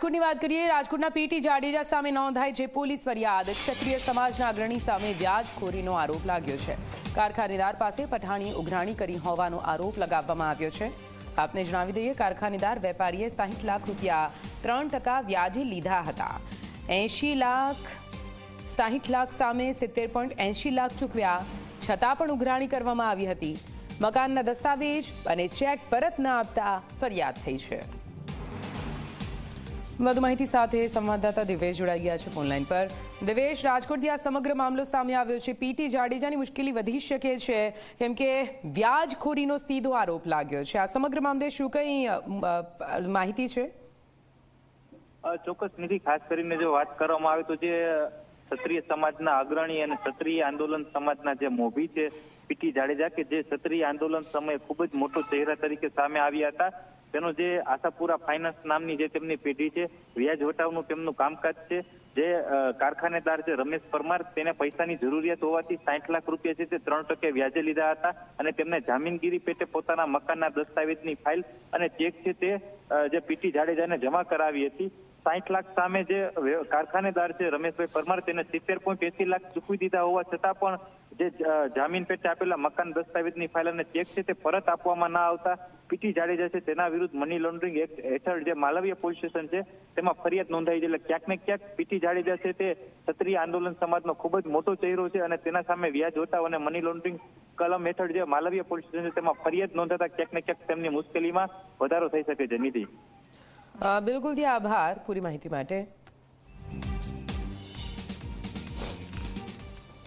રાજકોટની વાત કરીએ, રાજકોટના પીટી જાડેજા સામે નોંધાઈ છે પોલીસ ફરિયાદ. ક્ષત્રિય સમાજના અગ્રણી સામે વ્યાજખોરીનો આરોપ લાગ્યો છે. કારખાનેદાર પાસે પઠાણી ઉઘરાણી કરી હોવાનો આરોપ લગાવવામાં આવ્યો છે. આપને જણાવી દઈએ, કારખાનેદાર વેપારીએ સાહીઠ લાખ રૂપિયા, ત્રણ ટકા વ્યાજે લીધા હતા. એંશી લાખ, સાહીઠ લાખ સામે સિત્તેર પોઈન્ટ એંશી લાખ ચૂકવ્યા. છતાં પણ ઉઘરાણી કરવામાં આવી હતી. મકાનના દસ્તાવેજ અને ચેક પરત ન આપતા ફરિયાદ થઈ છે. વધુ માહિતી સાથે સંવાદદાતા દિવેશ જોડાઈ ગયા છે ફોનલાઈન પર. દિવેશ, રાજકોટથી આ સમગ્ર મામલો સામે આવ્યો છે. પીટી જાડેજાની મુશ્કેલી વધી શકે છે, કેમ કે વ્યાજખોરીનો સીધો આરોપ લાગ્યો છે. આ સમગ્ર મામલે શું કંઈ માહિતી છે? ચોક્કસ નિધિ, ખાસ કરીને જો વાત કરવામાં આવે તો જે ક્ષત્રિય સમાજના અગ્રણી અને ક્ષત્રિય આંદોલન સમાજના જે મોભી છે પીટી જાડેજા, કે જે ક્ષત્રિય આંદોલન સમયે ખૂબ જ મોટો ચહેરા તરીકે સામે આવ્યા હતા. તેનો જે આશાપુરા ફાઇનાન્સ નામની જે તેમની પેઢી છે વ્યાજ વટાવનું તેમનું કામકાજ છે, જે કારખાનેદાર છે રમેશ પરમાર, તેને પૈસાની જરૂરિયાત હોવાથી સાઠ લાખ રૂપિયા છે તે ત્રણ ટકે વ્યાજે લીધા હતા અને તેમને જામીનગીરી પેટે પોતાના મકાનના દસ્તાવેજની ફાઇલ અને ચેક છે તે જે પીટી જાડેજાને જમા કરાવી હતી. સાઠ લાખ સામે જે કારખાનેદાર છે રમેશભાઈ પરમાર તેને સિત્તેર પોઈન્ટ એસી લાખ ચૂકવી દીધા હોવા છતાં પણ જે જામીન પેટે આપેલા મકાન દસ્તાવેજની ફાઇલ અને ચેક છે તે પરત આપવામાં ના આવતા પીટી જાડેજા છે, તેના વિરુદ્ધ મની લોન્ડરિંગ એક્ટ હેઠળ જે માલવીય પોલીસ સ્ટેશન છે, તેમાં ફરિયાદ નોંધાઈ છે. એટલે ક્યાંક ને ક્યાંક પીટી જાડેજા છે તે ક્ષત્રિય આંદોલન સમાજનો ખૂબ જ મોટો ચહેરો છે અને તેના સામે વ્યાજ હોતા અને મની લોન્ડરિંગ કલમ હેઠળ જે માલવીય પોલીસ સ્ટેશન છે, તેમાં ફરિયાદ નોંધાતા ક્યાંક ને ક્યાંક તેમની મુશ્કેલીમાં વધારો થઈ શકે છે. નિધિ બિલકુલ આભાર પૂરી માહિતી માટે.